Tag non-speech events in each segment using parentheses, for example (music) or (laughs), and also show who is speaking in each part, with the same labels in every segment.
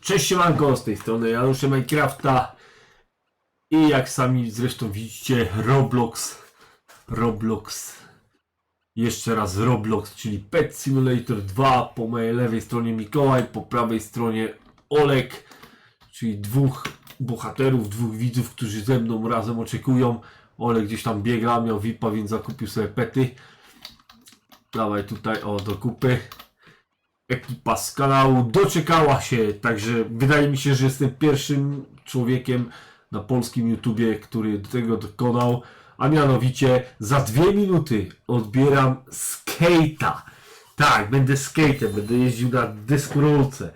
Speaker 1: Cześć siemanko, z tej strony Janusz Minecrafta. I jak sami zresztą widzicie Roblox Roblox jeszcze raz Roblox, czyli Pet Simulator 2 po mojej lewej stronie Mikołaj, po prawej stronie Olek czyli dwóch bohaterów, dwóch widzów, którzy ze mną razem oczekują. Olek gdzieś tam biega, miał VIPa, więc zakupił sobie pety. Dawaj tutaj o do kupy ekipa z kanału doczekała się, także wydaje mi się, że jestem pierwszym człowiekiem na polskim YouTubie, który do tego dokonał, a mianowicie za dwie minuty odbieram skate'a. Tak, będę skate'em, będę jeździł na deskorolce,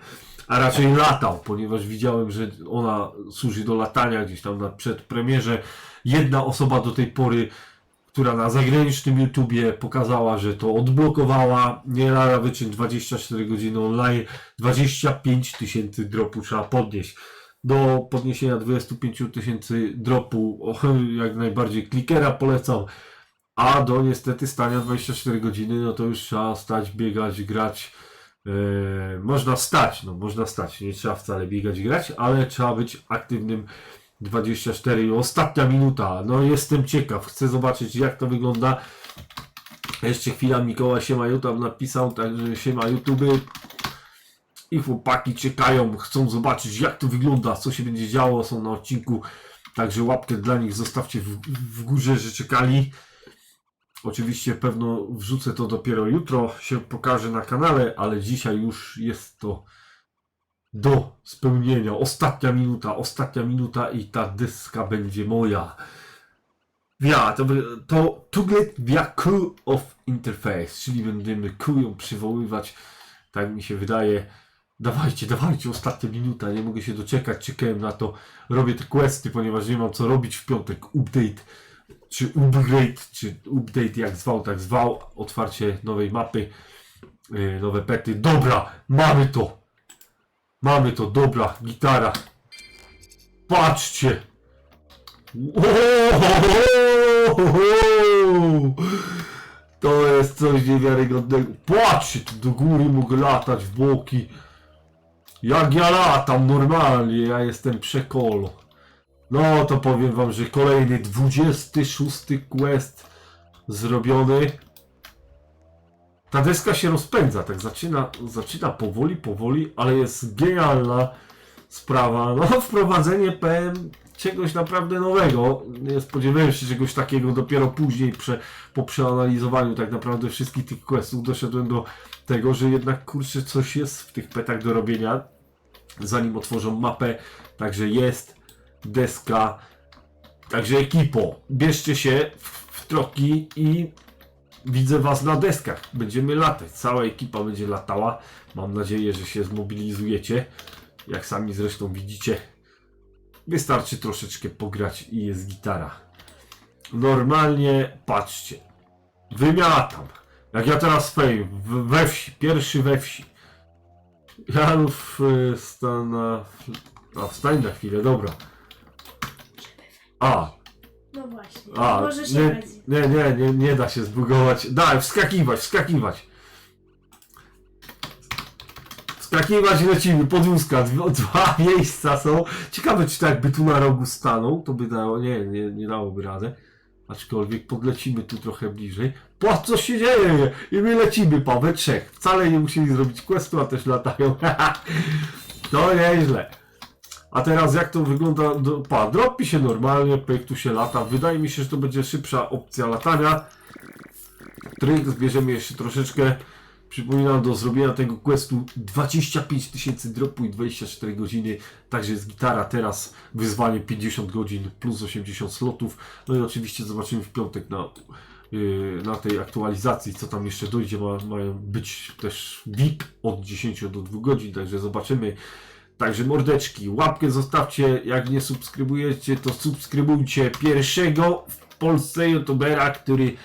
Speaker 1: a raczej latał, ponieważ widziałem, że ona służy do latania gdzieś tam na przedpremierze. Jedna osoba do tej pory która na zagranicznym YouTubie pokazała, że to odblokowała. Nie lada wyczyn 24 godziny online, 25 tysięcy dropu trzeba podnieść. Do podniesienia 25 tysięcy dropu o, jak najbardziej klikera polecam, a do niestety stania 24 godziny, no to już trzeba stać, biegać, grać. Eee, można stać, no można stać, nie trzeba wcale biegać, grać, ale trzeba być aktywnym 24 i ostatnia minuta. No jestem ciekaw, chcę zobaczyć jak to wygląda. Jeszcze chwila Mikołaj Siemaju tam napisał, także Siema YouTube. I chłopaki czekają, chcą zobaczyć jak to wygląda, co się będzie działo, są na odcinku. Także łapkę dla nich zostawcie w, w górze, że czekali. Oczywiście pewno wrzucę to dopiero jutro, się pokaże na kanale, ale dzisiaj już jest to do spełnienia. Ostatnia minuta, ostatnia minuta i ta dyska będzie moja. Ja, to, to Tuglet via Q of Interface, czyli będziemy Q ją przywoływać, tak mi się wydaje. Dawajcie, dawajcie, ostatnia minuta, nie mogę się doczekać, czekałem na to. Robię te questy, ponieważ nie mam co robić w piątek. Update, czy upgrade, czy update, jak zwał, tak zwał. Otwarcie nowej mapy, yy, nowe pety. Dobra, mamy to! Mamy to, dobra, gitara. Patrzcie! To jest coś niewiarygodnego. Patrzcie, tu do góry mogę latać, w boki. Jak ja latam normalnie, ja jestem przekolo. No to powiem wam, że kolejny 26 quest zrobiony. Ta deska się rozpędza, tak zaczyna, zaczyna powoli, powoli, ale jest genialna sprawa. No, (laughs) wprowadzenie PM czegoś naprawdę nowego. Nie spodziewałem się czegoś takiego dopiero później, prze, po przeanalizowaniu tak naprawdę wszystkich tych questów doszedłem do tego, że jednak kurczę coś jest w tych petach do robienia, zanim otworzą mapę. Także jest deska. Także ekipo, bierzcie się w, w troki i Widzę Was na deskach. Będziemy latać. Cała ekipa będzie latała. Mam nadzieję, że się zmobilizujecie. Jak sami zresztą widzicie, wystarczy troszeczkę pograć i jest gitara. Normalnie, patrzcie. Wymiatam. Jak ja teraz w- we wsi, pierwszy we wsi. Janów y, stana... A, wstań na chwilę, dobra. A. a,
Speaker 2: Może się
Speaker 1: nie, nie, nie, nie, nie da się zbugować. Daj, wskakiwać, wskakiwać. Wskakiwać i lecimy, podwózka, dwa, (laughs) dwa miejsca są. Ciekawe, czy to jakby tu na rogu stanął, to by dało, nie, nie, nie dałoby radę. Aczkolwiek podlecimy tu trochę bliżej. Patrz, co się dzieje! I my lecimy, pa, we trzech. Wcale nie musieli zrobić questu, a też latają. (laughs) to nieźle. A teraz jak to wygląda? Do- Pa, dropi się normalnie, pyk, tu się lata. Wydaje mi się, że to będzie szybsza opcja latania. Tryk zbierzemy jeszcze troszeczkę. Przypominam, do zrobienia tego questu 25 tysięcy dropu i 24 godziny. Także jest gitara teraz. Wyzwanie 50 godzin plus 80 slotów. No i oczywiście zobaczymy w piątek na, yy, na tej aktualizacji, co tam jeszcze dojdzie. Ma, mają być też VIP od 10 do 2 godzin. Także zobaczymy. Także mordeczki, łapkę zostawcie, jak nie subskrybujecie, to subskrybujcie pierwszego w Polsce youtubera, który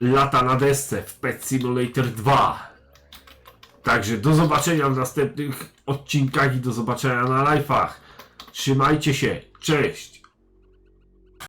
Speaker 1: lata na desce w Pet Simulator 2. Także do zobaczenia w następnych odcinkach i do zobaczenia na live'ach. Trzymajcie się, cześć!